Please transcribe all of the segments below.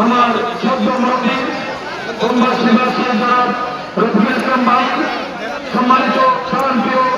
আমার সদ্য মন্ত্রী কন্যাশ্রী জনাব রফিক ইসলাম ভাই সম্মানিত শান্তিও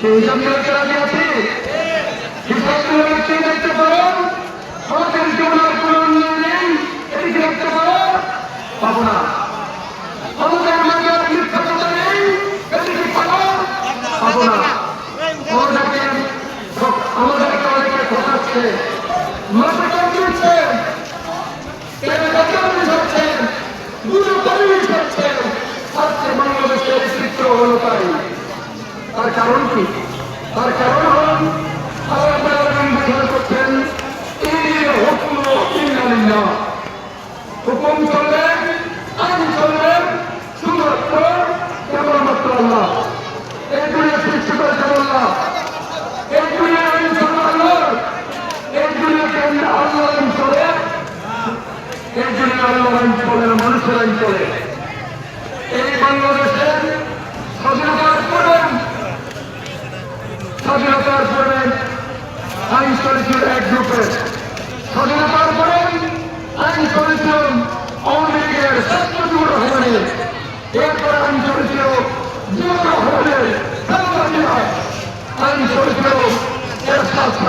সেই হিসাব দিতে রাজি আছি হিসাব দিলে কি দেখতে পারো দেখতে পারো পাবো না আমাদের মাঝে কথা নেই এদিকে পাবো পাবো না আমাদেরকে আমাদেরকে অনেকে ঠকাচ্ছে মাথা কম দিচ্ছে আজকে বাংলাদেশের চিত্র হলো তাই তার কারণ কি? তার কারণ হল আল্লাহ করছেন হুকুম চলবেন আইন চলবেন শুধুমাত্র কেবলমাত্র আল্লাহ। এই দুনিয়া সৃষ্টি করেছে আল্লাহ। এই দুনিয়া আইন চলবে আল্লাহ এই দুনিয়াকে আল্লাহ আইন চলে এই দুনিয়া আল্লাহ আইন চলে মানুষের আইন চলে এই বাংলাদেশের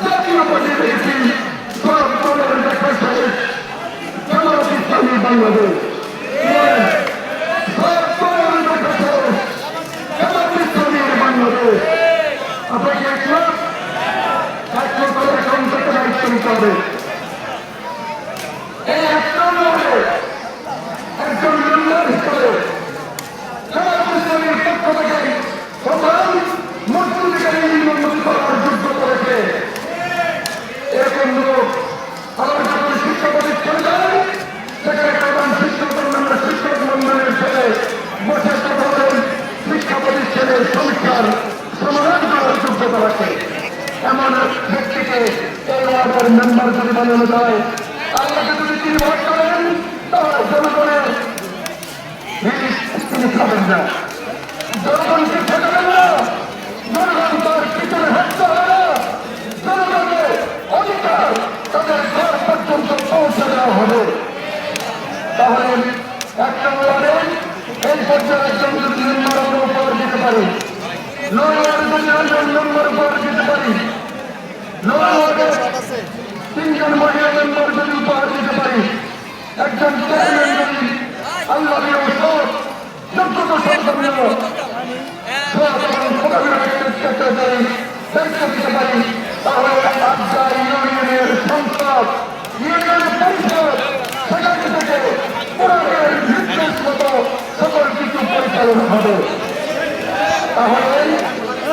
জাতীয় ইসলামী বাংলাদেশ আপনাকে একমত একমত করে এখন থেকে দায়িত্ব নিতে হবে ওয়ার্ডের মেম্বার যদি বানানো যায় আল্লাহকে যদি তিনি ভোট করেন, তাহলে জনগণের তিনি খাবেন না। জনগণকে ঠেকাবেন না? জনগণ তার পিছনে হাঁটতে হবে না। জনগণের অধিকার তাদের ঘর পর্যন্ত পৌঁছে দেওয়া হবে। তাহলে একটা ওয়ার্ডে এই পর্যায়ে একজন যদি নম্বর আমরা উপহার দিতে পারি, নয় ওয়ার্ডে যদি নম্বর উপহার দিতে পারি, নয় তিনজন মহিলা মেম্বার যদি উপহার দিতে পারি, একজন আল্লাহ যোগ্যতা সব এবং খোদাবির সেক্রেটারি দায়িত্ব দিতে পারি তাহলে আজকা ইউনিয়নের সংসদ ইউনিয়ন পরিষদ পরিচালনা হবে তাহলে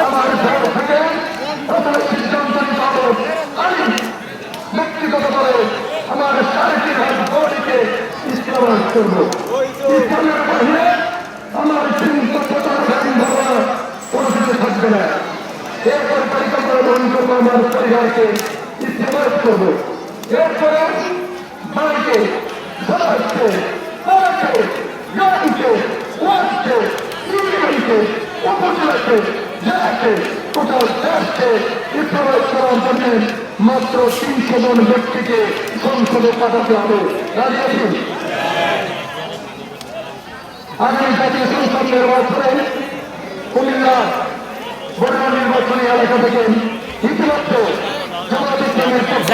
আমার থেকে প্রথমে সিদ্ধান্ত নিতে হবে আমি ব্যক্তিগতভাবে আমার শারীরিক হাত বডিকে ইস্তেমাল করব ইসলামের বাহিরে আমার চিন্তা ধারণা কোনো কিছু থাকবে না এরপর পরিকল্পনা গ্রহণ করব আমার পরিবারকে ইস্তেমাল করব এরপরে ওয়ার্ডকে ইউনিয়নকে উপজেলাকে জেলাকে টোটাল দেশকে ইপ্রোভাইড করার জন্য মাত্র তিনশো জন ব্যক্তিকে সংসদে পাঠাতে হবে। আগামী জাতীয় সংসদ নির্বাচনে কুমিল্লা বড় নির্বাচনী এলাকা থেকে ইতিমধ্যে জামাত ইসলামের পক্ষ